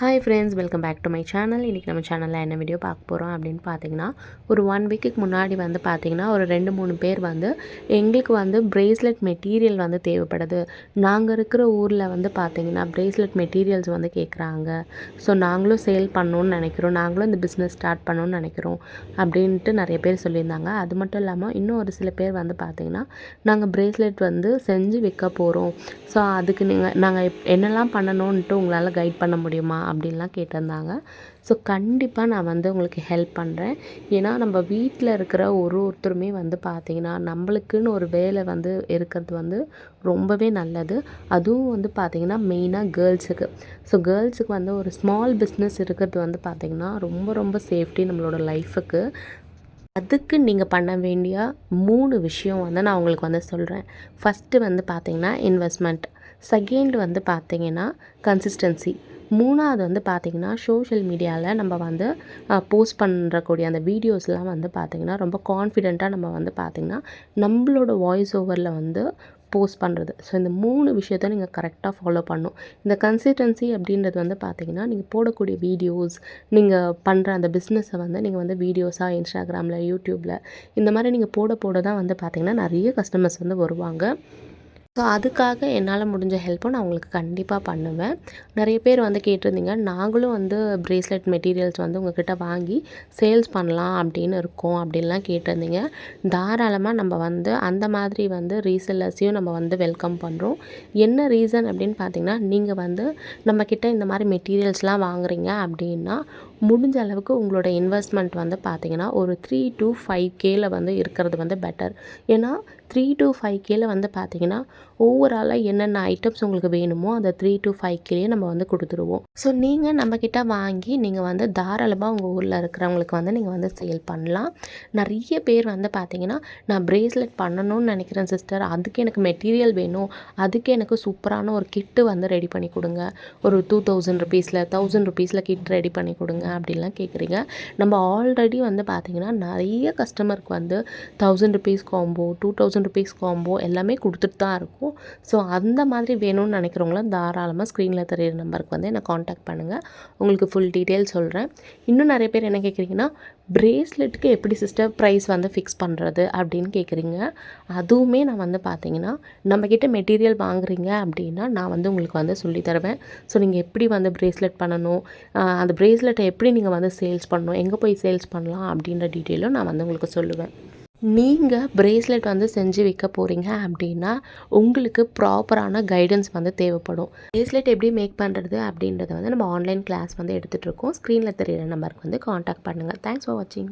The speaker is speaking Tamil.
Hi friends welcome back to my channel இன்றைக்கி நம்ம சேனலில் என்ன வீடியோ பார்க்க போகிறோம் அப்படின்னு பார்த்தீங்கன்னா ஒரு ஒன் வீக்குக்கு முன்னாடி வந்து பார்த்திங்கன்னா ஒரு ரெண்டு மூணு பேர் வந்து எங்களுக்கு வந்து ப்ரேஸ்லெட் மெட்டீரியல் வந்து தேவைப்படுது. நாங்கள் இருக்கிற ஊரில் வந்து பார்த்திங்கன்னா ப்ரேஸ்லெட் மெட்டீரியல்ஸ் வந்து கேட்குறாங்க ஸோ நாங்களும் சேல் பண்ணணுன்னு நினைக்கிறோம். நாங்களும் இந்த பிஸ்னஸ் ஸ்டார்ட் பண்ணணும்னு நினைக்கிறோம் அப்படின்ட்டு நிறைய பேர் சொல்லியிருந்தாங்க. அது மட்டும் இல்லாமல் இன்னும் ஒரு சில பேர் வந்து பார்த்திங்கன்னா நாங்கள் ப்ரேஸ்லெட் வந்து செஞ்சு விற்க போகிறோம் ஸோ அதுக்கு நீங்கள் நாங்கள் என்னெல்லாம் பண்ணணுன்ட்டு உங்களால் கைட் பண்ண முடியுமா? அப்படின்லாம் கேட்டிருந்தாங்க. ஸோ கண்டிப்பாக நான் வந்து உங்களுக்கு ஹெல்ப் பண்ணுறேன் ஏன்னா நம்ம வீட்டில் இருக்கிற ஒரு ஒருத்தருமே வந்து பார்த்திங்கன்னா நம்மளுக்குன்னு ஒரு வேலை வந்து இருக்கிறது வந்து ரொம்பவே நல்லது. அதுவும் வந்து பார்த்திங்கன்னா மெயினாக கேர்ள்ஸுக்கு ஸோ கேர்ள்ஸுக்கு வந்து ஒரு ஸ்மால் பிஸ்னஸ் இருக்கிறது வந்து பார்த்திங்கன்னா ரொம்ப ரொம்ப சேஃப்டி நம்மளோட லைஃபுக்கு அதுக்கு நீங்கள் பண்ண வேண்டிய மூணு விஷயம் வந்து நான் உங்களுக்கு வந்து சொல்கிறேன் ஃபஸ்ட்டு வந்து பார்த்திங்கன்னா இன்வெஸ்ட்மெண்ட் செகண்ட் வந்து பார்த்திங்கன்னா கன்சிஸ்டன்சி மூணாவது வந்து பார்த்திங்கன்னா சோஷியல் மீடியாவில் நம்ம வந்து போஸ்ட் பண்ணுறக்கூடிய அந்த வீடியோஸ்லாம் வந்து பார்த்திங்கன்னா ரொம்ப கான்ஃபிடெண்ட்டாக நம்ம வந்து பார்த்திங்கன்னா நம்மளோட வாய்ஸ் ஓவரில் வந்து போஸ்ட் பண்ணுறது ஸோ இந்த மூணு விஷயத்த நீங்கள் கரெக்டாக ஃபாலோ பண்ணும் இந்த கன்சிஸ்டன்சி அப்படின்றது வந்து பார்த்திங்கன்னா நீங்கள் போடக்கூடிய வீடியோஸ் நீங்கள் பண்ணுற அந்த பிஸ்னஸை வந்து நீங்கள் வந்து வீடியோஸாக இன்ஸ்டாகிராமில் யூடியூப்பில் இந்த மாதிரி நீங்கள் போட போட தான் வந்து பார்த்திங்கன்னா நிறைய கஸ்டமர்ஸ் வந்து வருவாங்க. ஸோ அதுக்காக என்னால் முடிஞ்ச ஹெல்ப்பும் நான் உங்களுக்கு கண்டிப்பாக பண்ணுவேன். நிறைய பேர் வந்து கேட்டிருந்தீங்க நாங்களும் வந்து ப்ரேஸ்லெட் மெட்டீரியல்ஸ் வந்து உங்கள்கிட்ட வாங்கி சேல்ஸ் பண்ணலாம் அப்படின்னு இருக்கோம் அப்படின்லாம் கேட்டிருந்தீங்க. தாராளமாக நம்ம வந்து அந்த மாதிரி வந்து ரீசெல்லர்ஸையும் நம்ம வந்து வெல்கம் பண்ணுறோம் என்ன ரீசன் அப்படின்னு பார்த்தீங்கன்னா நீங்கள் வந்து நம்மக்கிட்ட இந்த மாதிரி மெட்டீரியல்ஸ்லாம் வாங்குறீங்க அப்படின்னா முடிஞ்ச அளவுக்கு உங்களோட இன்வெஸ்ட்மெண்ட் வந்து பார்த்திங்கன்னா ஒரு த்ரீ டு ஃபைவ் கேல வந்து இருக்கிறது வந்து பெட்டர் ஏன்னா த்ரீ டு ஃபைவ் கேல வந்து பார்த்திங்கன்னா ஓவராலாக என்னென்ன ஐட்டம்ஸ் உங்களுக்கு வேணுமோ அந்த த்ரீ டு ஃபைவ் கேலேயே நம்ம வந்து கொடுத்துருவோம் ஸோ நீங்கள் நம்மக்கிட்ட வாங்கி நீங்கள் வந்து தாராளமாக உங்கள் ஊரில் இருக்கிறவங்களுக்கு வந்து நீங்கள் வந்து சேல் பண்ணலாம். நிறைய பேர் வந்து பார்த்திங்கன்னா நான் ப்ரேஸ்லெட் பண்ணணும்னு நினைக்கிறேன் சிஸ்டர் அதுக்கு எனக்கு மெட்டீரியல் வேணும். அதுக்கு எனக்கு சூப்பரான ஒரு கிட்டு வந்து ரெடி பண்ணி கொடுங்க. ஒரு டூ தௌசண்ட் ருபீஸில் தௌசண்ட் ருபீஸில் கிட் ரெடி பண்ணி கொடுங்க அப்படின்லாம் கேட்குறீங்க நம்ம ஆல்ரெடி வந்து பார்த்திங்கன்னா நிறைய கஸ்டமருக்கு வந்து thousand rupees combo two thousand rupees combo எல்லாமே கொடுத்துட்டு தான் இருக்கும். இருக்கும். ஸோ அந்த மாதிரி வேணும்னு நினைக்கிறவங்களாம் தாராளமாக ஸ்க்ரீனில் தெரியிற நம்பருக்கு வந்து என்னை காண்டாக்ட் பண்ணுங்கள் உங்களுக்கு ஃபுல் டீட்டெயில் சொல்கிறேன் இன்னும் நிறைய பேர் என்ன கேட்குறீங்கன்னா ப்ரேஸ்லெட்டுக்கு எப்படி சிஸ்டர் ப்ரைஸ் வந்து ஃபிக்ஸ் பண்ணுறது அப்படின்னு கேட்குறீங்க அதுவுமே நான் வந்து பார்த்தீங்கன்னா நம்மக்கிட்ட மெட்டீரியல் வாங்குறீங்க அப்படின்னா நான் வந்து உங்களுக்கு வந்து சொல்லி தருவேன். ஸோ நீங்கள் எப்படி வந்து ப்ரேஸ்லெட் பண்ணணும்? அந்த ப்ரேஸ்லெட்டை எப்படி நீங்கள் வந்து சேல்ஸ் பண்ணணும்? எங்கே போய் சேல்ஸ் பண்ணலாம்? அப்படின்ற டீட்டெயிலும் நான் வந்து உங்களுக்கு சொல்லுவேன். நீங்கள் ப்ரேஸ்லெட் வந்து செஞ்சு விற்க போகிறீங்க அப்படின்னா உங்களுக்கு ப்ராப்பரான கைடன்ஸ் வந்து தேவைப்படும். ப்ரேஸ்லெட் எப்படி மேக் பண்ணுறது அப்படின்றத வந்து நம்ம ஆன்லைன் கிளாஸ் வந்து எடுத்துகிட்ருக்கோம் ஸ்க்ரீனில் தெரியிற நம்பருக்கு வந்து காண்டாக்ட் பண்ணுங்கள் தேங்க்ஸ் ஃபார் வாட்சிங்